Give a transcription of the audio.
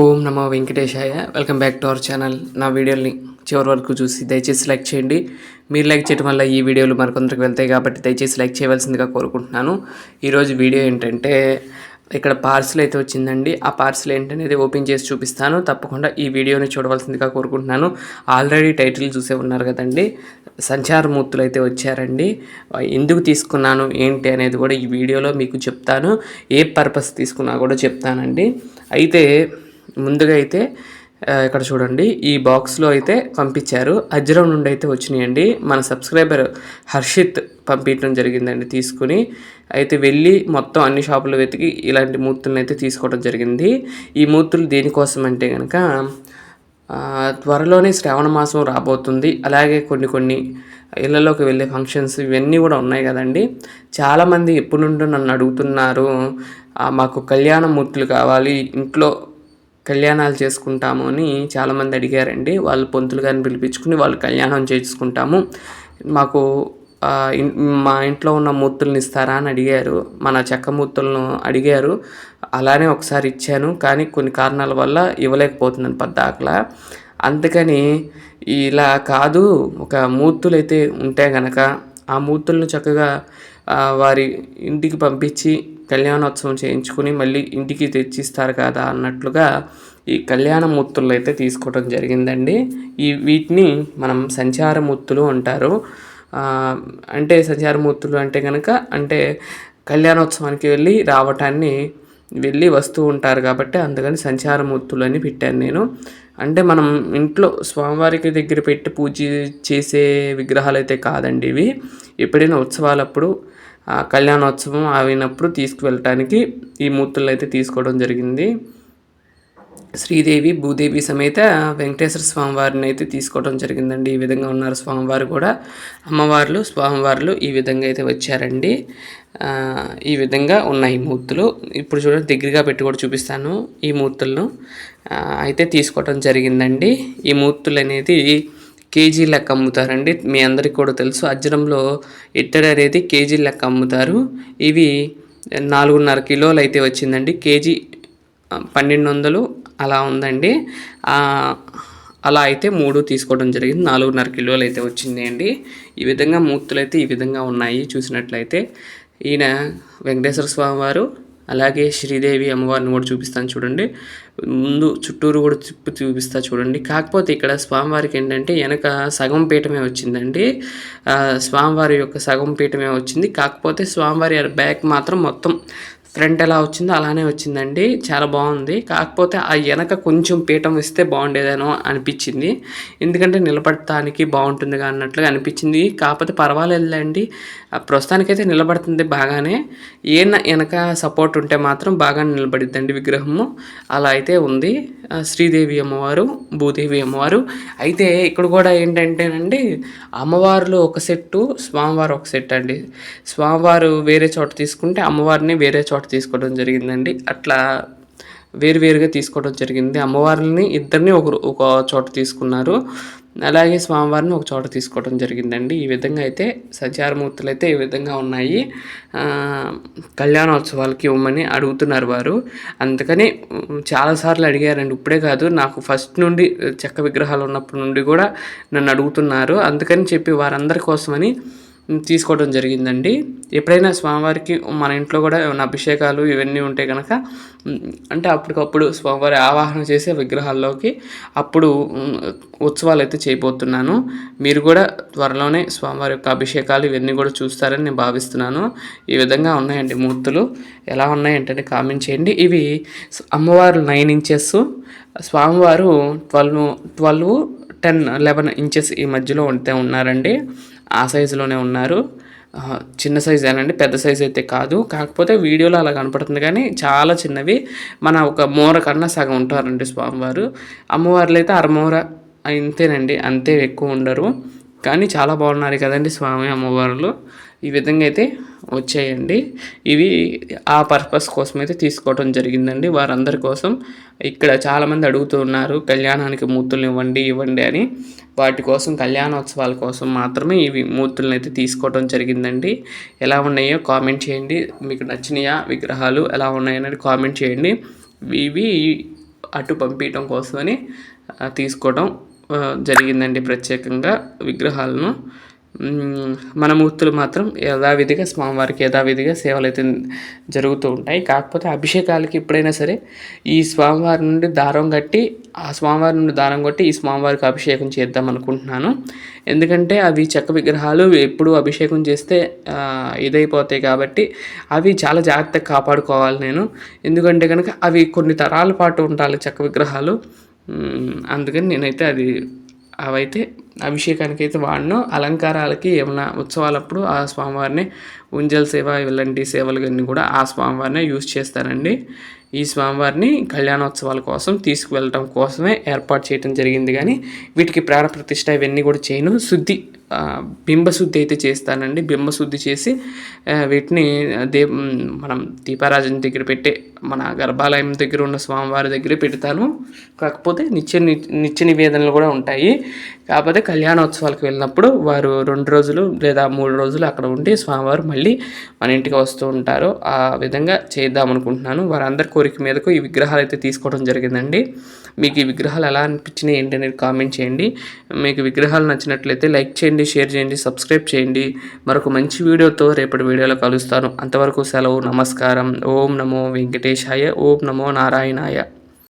ఓం నమో వెంకటేశాయ. Welcome back to our channel నా వీడియోని చివరి వరకు చూసి దయచేసి లైక్ చేయండి. మీరు లైక్ చేయడం వల్ల ఈ వీడియోలు మరికొందరికి వెళ్తాయి కాబట్టి దయచేసి లైక్ చేయవలసిందిగా కోరుకుంటున్నాను. ఈరోజు వీడియో ఏంటంటే ఇక్కడ పార్సిల్ అయితే వచ్చిందండి. ఆ పార్సిల్ ఏంటనేది ఓపెన్ చేసి చూపిస్తాను. తప్పకుండా ఈ వీడియోని చూడవలసిందిగా కోరుకుంటున్నాను. ఆల్రెడీ టైటిల్ చూసే ఉన్నారు కదండి. సంచారమూర్తులు అయితే వచ్చారండి. ఎందుకు తీసుకున్నాను ఏంటి అనేది కూడా ఈ వీడియోలో మీకు చెప్తాను. ఏ పర్పస్ తీసుకున్నా కూడా చెప్తానండి. అయితే ముందుగా అయితే ఇక్కడ చూడండి ఈ బాక్స్లో అయితే పంపించారు. అజ్రం నుండి అయితే వచ్చినాయండి. మన సబ్స్క్రైబర్ హర్షిత్ పంపించడం జరిగిందండి తీసుకుని. అయితే వెళ్ళి మొత్తం అన్ని షాపులు వెతికి ఇలాంటి మూర్తులను అయితే తీసుకోవడం జరిగింది. ఈ మూర్తులు దేనికోసం అంటే కనుక త్వరలోనే శ్రావణ మాసం రాబోతుంది. అలాగే కొన్ని కొన్ని ఇళ్ళలోకి వెళ్ళే ఫంక్షన్స్ ఇవన్నీ కూడా ఉన్నాయి కదండి. చాలామంది ఎప్పటి నుండో నన్ను అడుగుతున్నారు మాకు కళ్యాణ మూర్తులు కావాలి ఇంట్లో కళ్యాణాలు చేసుకుంటాము అని చాలామంది అడిగారండి. వాళ్ళు పొంతులు గారిని పిలిపించుకుని వాళ్ళు కళ్యాణం చేసుకుంటాము మాకు మా ఇంట్లో ఉన్న మూర్తులను ఇస్తారా అని అడిగారు. మన చెక్క మూర్తులను అడిగారు. అలానే ఒకసారి ఇచ్చాను. కానీ కొన్ని కారణాల వల్ల ఇవ్వలేకపోతున్నాను పద్దాకలా. అందుకని ఇలా కాదు. ఒక మూర్తులు అయితే ఉంటే గనక ఆ మూర్తులను చక్కగా వారి ఇంటికి పంపించి కళ్యాణోత్సవం చేయించుకుని మళ్ళీ ఇంటికి తెచ్చిస్తారు కదా అన్నట్లుగా ఈ కళ్యాణమూర్తులు అయితే తీసుకోవడం జరిగిందండి. ఈ వీటిని మనం సంచారమూర్తులు అంటారు. అంటే సంచారమూర్తులు అంటే కనుక అంటే కళ్యాణోత్సవానికి వెళ్ళి రావటాన్ని వెళ్ళి వస్తూ ఉంటారు కాబట్టి అందుకని సంచారమూర్తులు అని పెట్టాను నేను. అంటే మనం ఇంట్లో స్వామివారికి దగ్గర పెట్టి పూజ చేసే విగ్రహాలు అయితే కాదండి ఇవి. ఎప్పుడైనా ఉత్సవాలప్పుడు కళ్యాణోత్సవం ఆవినప్పుడు తీసుకువెళ్ళటానికి ఈ మూర్తులు అయితే తీసుకోవడం జరిగింది. శ్రీదేవి భూదేవి సమేత వెంకటేశ్వర స్వామివారిని అయితే తీసుకోవడం జరిగిందండి. ఈ విధంగా ఉన్నారు స్వామివారు కూడా. అమ్మవార్లు స్వామివార్లు ఈ విధంగా అయితే వచ్చారండి. ఈ విధంగా ఉన్నాయి మూర్తులు. ఇప్పుడు చూడండి దగ్గరగా పెట్టి కూడా చూపిస్తాను ఈ మూర్తులను. అయితే తీసుకోవడం జరిగిందండి. ఈ మూర్తులు అనేది కేజీ లెక్క అమ్ముతారండి. మీ అందరికీ కూడా తెలుసు. అజ్జరంలో ఇట్టడి అనేది కేజీ లెక్క అమ్ముతారు. ఇవి నాలుగున్నర కిలోలు అయితే వచ్చిందండి. కేజీ పన్నెండు వందలు అలా ఉందండి. అలా అయితే మూడు తీసుకోవడం జరిగింది. నాలుగున్నర కిలోలు అయితే వచ్చింది అండి ఈ విధంగా మూర్తులు అయితే ఈ విధంగా ఉన్నాయి చూసినట్లయితే. ఈయన వెంకటేశ్వర స్వామి వారు అలాగే శ్రీదేవి అమ్మవారిని కూడా చూపిస్తాను చూడండి. ముందు చుట్టూరు కూడా తిప్పి చూపిస్తా చూడండి. కాకపోతే ఇక్కడ స్వామివారికి ఏంటంటే వెనక సగం పీఠమే వచ్చిందండి. స్వామివారి యొక్క సగం పీఠమే వచ్చింది. కాకపోతే స్వామివారి బ్యాక్ మాత్రం మొత్తం ఫ్రంట్ ఎలా వచ్చిందో అలానే వచ్చిందండి. చాలా బాగుంది. కాకపోతే ఆ వెనక కొంచెం పీఠం ఇస్తే బాగుండేదేనో అనిపించింది. ఎందుకంటే నిలబడటానికి బాగుంటుంది అన్నట్లుగా అనిపించింది. కాకపోతే పర్వాలేదులేండి. ప్రస్తుతానికైతే నిలబడుతుంది బాగానే. ఏ వెనక సపోర్ట్ ఉంటే మాత్రం బాగా నిలబడిద్దండి విగ్రహము. అలా అయితే ఉంది. శ్రీదేవి అమ్మవారు భూదేవి అమ్మవారు. అయితే ఇక్కడ కూడా ఏంటంటేనండి అమ్మవారులు ఒక సెట్టు స్వామివారు ఒక సెట్ అండి. స్వామివారు వేరే చోట తీసుకుంటే అమ్మవారిని వేరే చోట తీసుకోవడం జరిగిందండి. అట్లా వేరువేరుగా తీసుకోవడం జరిగింది. అమ్మవారిని ఇద్దరిని ఒక ఒక చోట తీసుకున్నారు. అలాగే స్వామివారిని ఒక చోట తీసుకోవడం జరిగిందండి. ఈ విధంగా అయితే సచారమూర్తులు అయితే ఈ విధంగా ఉన్నాయి. కళ్యాణోత్సవాలకి ఇవ్వమని అడుగుతున్నారు వారు. అందుకని చాలాసార్లు అడిగారండి. ఇప్పుడే కాదు నాకు ఫస్ట్ నుండి చెక్క విగ్రహాలు ఉన్నప్పటి నుండి కూడా నన్ను అడుగుతున్నారు. అందుకని చెప్పి వారందరి కోసమని తీసుకోవడం జరిగిందండి. ఎప్పుడైనా స్వామివారికి మన ఇంట్లో కూడా ఏమైనా అభిషేకాలు ఇవన్నీ ఉంటే కనుక అంటే అప్పటికప్పుడు స్వామివారి ఆవాహన చేసే విగ్రహాల్లోకి అప్పుడు ఉత్సవాలు అయితే చేయబోతున్నాను. మీరు కూడా త్వరలోనే స్వామివారి యొక్క అభిషేకాలు ఇవన్నీ కూడా చూస్తారని నేను భావిస్తున్నాను. ఈ విధంగా ఉన్నాయండి మూర్తులు. ఎలా ఉన్నాయంటే కామెంట్ చేయండి. ఇవి అమ్మవారు నైన్ ఇంచెస్ స్వామివారు twelve twelve ten eleven inches ఈ మధ్యలో ఉంటే ఉన్నారండి. ఆ సైజులోనే ఉన్నారు. చిన్న సైజ్ ఏనండి పెద్ద సైజ్ అయితే కాదు. కాకపోతే వీడియోలో అలా కనపడుతుంది కానీ చాలా చిన్నవి. మన ఒక మూర కన్నా సగం ఉంటారండి స్వామివారు. అమ్మవార్లు అయితే అరమూర అంతేనండి అంతే ఎక్కువ ఉండరు. కానీ చాలా బాగున్నారు కదండి స్వామి అమ్మవారులు. ఈ విధంగా అయితే వచ్చాయండి. ఇవి ఆ పర్పస్ కోసం అయితే తీసుకోవడం జరిగిందండి. వారందరి కోసం ఇక్కడ చాలామంది అడుగుతూ ఉన్నారు కళ్యాణానికి మూర్తులు ఇవ్వండి ఇవ్వండి అని. వాటి కోసం కళ్యాణోత్సవాల కోసం మాత్రమే ఇవి మూర్తులను అయితే తీసుకోవడం జరిగిందండి. ఎలా ఉన్నాయో కామెంట్ చేయండి. మీకు నచ్చినాయా విగ్రహాలు ఎలా ఉన్నాయనేది కామెంట్ చేయండి. ఇవి అటు పంపించడం కోసమని తీసుకోవడం జరిగిందండి ప్రత్యేకంగా విగ్రహాలను. మన మూర్తులు మాత్రం యథావిధిగా స్వామివారికి యథావిధిగా సేవలు అయితే జరుగుతూ ఉంటాయి. కాకపోతే అభిషేకాలకి ఎప్పుడైనా సరే ఈ స్వామివారి నుండి దారం కట్టి ఆ స్వామివారి నుండి దారం కొట్టి ఈ స్వామివారికి అభిషేకం చేద్దాం అనుకుంటున్నాను. ఎందుకంటే అవి చెక్క విగ్రహాలు ఎప్పుడు అభిషేకం చేస్తే ఇదైపోతాయి కాబట్టి అవి చాలా జాగ్రత్తగా కాపాడుకోవాలి నేను. ఎందుకంటే కనుక అవి కొన్ని తరాల పాటు ఉండాలి చెక్క విగ్రహాలు. అందుకని నేనైతే అది అవైతే అభిషేకానికి అయితే వాడను అలంకారాలకి ఏమైనా ఉత్సవాలప్పుడు ఆ స్వామివారిని ఉంజల్ సేవ ఇలాంటి సేవలు అన్నీ కూడా ఆ స్వామివారినే యూజ్ చేస్తానండి. ఈ స్వామివారిని కళ్యాణోత్సవాల కోసం తీసుకువెళ్ళటం కోసమే ఏర్పాటు చేయడం జరిగింది. కానీ వీటికి ప్రాణ ప్రతిష్ట ఇవన్నీ కూడా చేయను. శుద్ధి బింబశుద్ధి అయితే చేస్తానండి. బింబశుద్ధి చేసి వీటిని దే మనం దీపారాజన్ దగ్గర పెట్టే మన గర్భాలయం దగ్గర ఉన్న స్వామివారి దగ్గర పెడతాను. కాకపోతే నిత్య నిత్య నివేదనలు కూడా ఉంటాయి. కాకపోతే కళ్యాణోత్సవాలకు వెళ్ళినప్పుడు వారు రెండు రోజులు లేదా మూడు రోజులు అక్కడ ఉండి స్వామివారు మళ్ళీ మన ఇంటికి వస్తూ ఉంటారు. ఆ విధంగా చేద్దాం అనుకుంటున్నాను. వారందరి కోరిక మీదకు ఈ విగ్రహాలు అయితే తీసుకోవడం జరిగిందండి. మీకు ఈ విగ్రహాలు ఎలా అనిపించినాయి ఏంటి అనేది కామెంట్ చేయండి. మీకు విగ్రహాలు నచ్చినట్లయితే లైక్ చేయండి చేయండి షేర్ చేయండి సబ్స్క్రైబ్ చేయండి. మరొక మంచి వీడియోతో రేపటి వీడియోలో కలుస్తాను. అంతవరకు సెలవు నమస్కారం. ఓం నమో వెంకటేశాయ ఓం నమో నారాయణాయ.